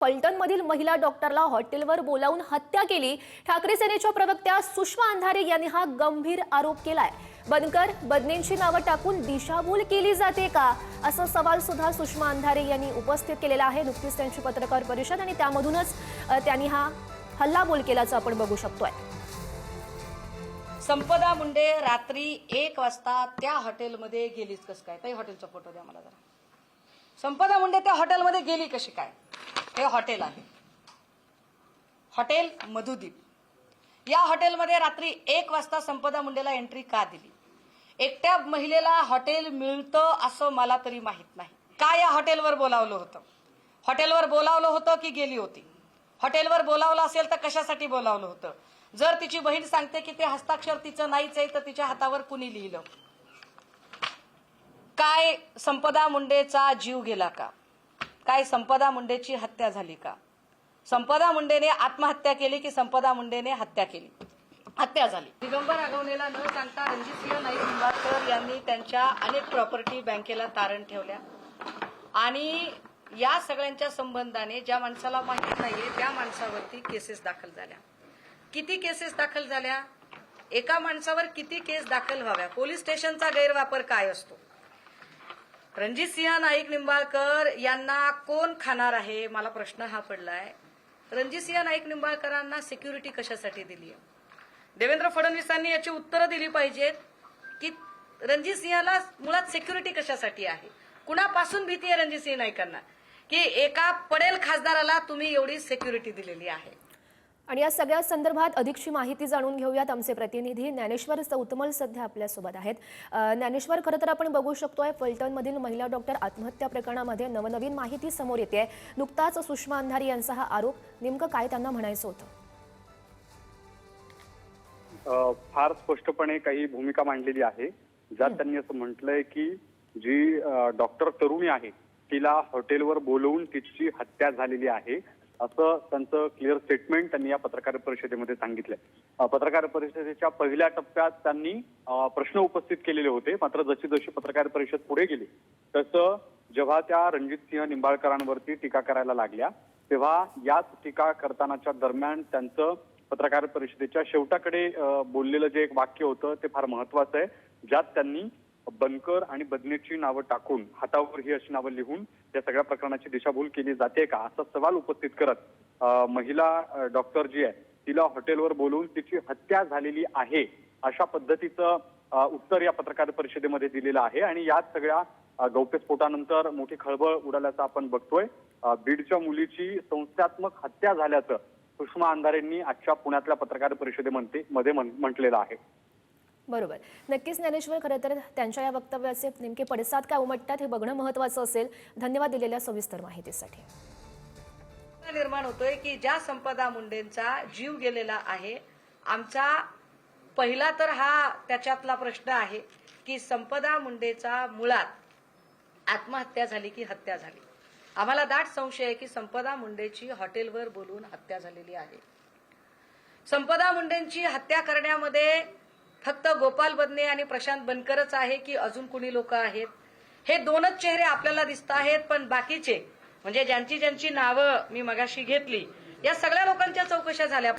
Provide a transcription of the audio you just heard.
फलटणमधील महिला डॉक्टरला हॉटेलवर बोलावून हत्या केली. ठाकरे सेनेच्या प्रवक्त्या सुषमा अंधारे यांनी हा गंभीर आरोप केलाय. बनकर बदनेंची नावं टाकून दिशाभूल केली जाते का? असा सवाल सुद्धा सुषमा अंधारे यांनी उपस्थित केलेला आहे नुकतीच त्यांची पत्रकार परिषद आणि त्यामधूनच त्यांनी हा हल्लाबोल केल्याचं आपण बघू शकतोय. संपदा मुंडे रात्री एक वाजता त्या हॉटेलमध्ये गेलीच कसं काय? ताई हॉटेलचा फोटो द्या मला जरा. संपदा मुंडे त्या हॉटेलमध्ये गेली कशी काय? हे हॉटेल आहे. हॉटेल मधुदीप. या हॉटेलमध्ये रात्री एक वाजता संपदा मुंडेला एंट्री का दिली? एकट्या महिलेला हॉटेल मिळतं असं मला तरी माहीत नाही. का या हॉटेलवर बोलावलं होतं? हॉटेलवर बोलावलं होतं की गेली होती? हॉटेलवर बोलावलं असेल तर कशासाठी बोलावलं होतं? जर तिची बहीण सांगते की ते हस्ताक्षर तिचं नाहीच आहे तर तिच्या हातावर कुणी लिहिलं? काय संपदा मुंडेचा जीव गेला का? काय संपदा मुंडेची हत्या झाली का? संपदा मुंडेने आत्महत्या केली की संपदा मुंडेने हत्या केली? हत्या झाली. दिगंबर आगवणेला न सांगता रणजितसिंह नाईक निंबाळकर यांनी त्यांच्या अनेक प्रॉपर्टी बँकेला तारण ठेवल्या. आणि या सगळ्यांच्या संबंधाने ज्या माणसाला माहीत नाहीये त्या माणसावरती केसेस दाखल झाल्या. किती केसेस दाखल झाल्या? एका माणसावर किती केस दाखल व्हाव्या? पोलीस स्टेशनचा गैरवापर काय असतो? रणजित सिंह नाईक निंबाळकर यांना कोण खाणार आहे? मला प्रश्न हा पडलाय. रणजितसिंह नाईक निंबाळकरांना सिक्युरिटी कशासाठी दिली आहे? देवेंद्र फडणवीसांनी याची उत्तरं दिली पाहिजेत की रणजित सिंहला मुळात सिक्युरिटी कशासाठी आहे? कुणापासून भीती आहे रणजित सिंह नाईकांना? की एका पडेल खासदाराला तुम्ही एवढी सिक्युरिटी दिलेली आहे? आणि या सगळ्या संदर्भात अधिकची माहिती जाणून घेऊयात आमचे प्रतिनिधी ज्ञानेश्वर चौतमल सध्या आपल्यासोबत आहेत. ज्ञानेश्वर खरं तर आपण बघू शकतोय फलटणमधील महिला डॉक्टर आत्महत्या प्रकरणामध्ये नवनवीन माहिती समोर येते नुकताच सुषमा अंधारी यांचा हा आरोप. नेमकं काय त्यांना म्हणायचं होतं? फार स्पष्टपणे काही भूमिका मांडलेली आहे. ज्यात त्यांनी असं म्हटलंय की जी डॉक्टर तरुणी आहे तिला हॉटेलवर बोलवून तिची हत्या झालेली आहे. असं त्यांचं क्लिअर स्टेटमेंट त्यांनी या पत्रकार परिषदेमध्ये सांगितलंय. पत्रकार परिषदेच्या पहिल्या टप्प्यात त्यांनी प्रश्न उपस्थित केलेले होते. मात्र जशी जशी पत्रकार परिषद पुढे गेली तसं जेव्हा त्या रणजितसिंह निंबाळकरांवरती टीका करायला लागल्या तेव्हा याच टीका करतानाच्या दरम्यान त्यांचं पत्रकार परिषदेच्या शेवटाकडे बोललेलं जे एक वाक्य होतं ते फार महत्वाचं आहे ज्यात त्यांनी बनकर आणि बदनेची नावं टाकून हातावर ही अशी नावं लिहून या सगळ्या प्रकरणाची दिशाभूल केली जाते का? असा सवाल उपस्थित करत महिला डॉक्टर जी आहे तिला हॉटेलवर बोलवून तिची हत्या झालेली आहे अशा पद्धतीचं उत्तर या पत्रकार परिषदेमध्ये दिलेलं आहे आणि याच सगळ्या गौप्यस्फोटानंतर मोठी खळबळ उडाल्याचं आपण बघतोय. बीडच्या मुलीची संस्थात्मक हत्या झाल्याचं सुषमा अंधारेंनी आजच्या पुण्यातल्या पत्रकार परिषदेमध्ये मध्ये म्हटलेलं आहे. बरोबर. नक्कीच ज्ञानेश्वर खरं तर त्यांच्या या वक्तव्याचे नेमके पडसाद काय उमटतात हे बघणं महत्त्वाचं असेल. धन्यवाद दिलेल्या सविस्तर माहितीसाठी. निर्माण होतोय की ज्या संपदा मुंडेंचा जीव गेलेला आहे आमचा पहिला तर हा त्याच्यातला प्रश्न आहे की संपदा मुंडेचा मुळात आत्महत्या झाली की हत्या झाली? आम्हाला दाट संशय आहे की संपदा मुंडेची हॉटेलवर बोलून हत्या झालेली आहे. संपदा मुंडेंची हत्या करण्यामध्ये फक्त गोपाल बदने आणि प्रशांत बनकरच आहे की अजून कुणी लोक आहेत? हे दोनच चेहरे आपल्याला दिसत आहेत पण बाकीचे म्हणजे ज्यांची ज्यांची नावं मी मगाशी घेतली या सगळ्या लोकांच्या चौकशा झाल्या.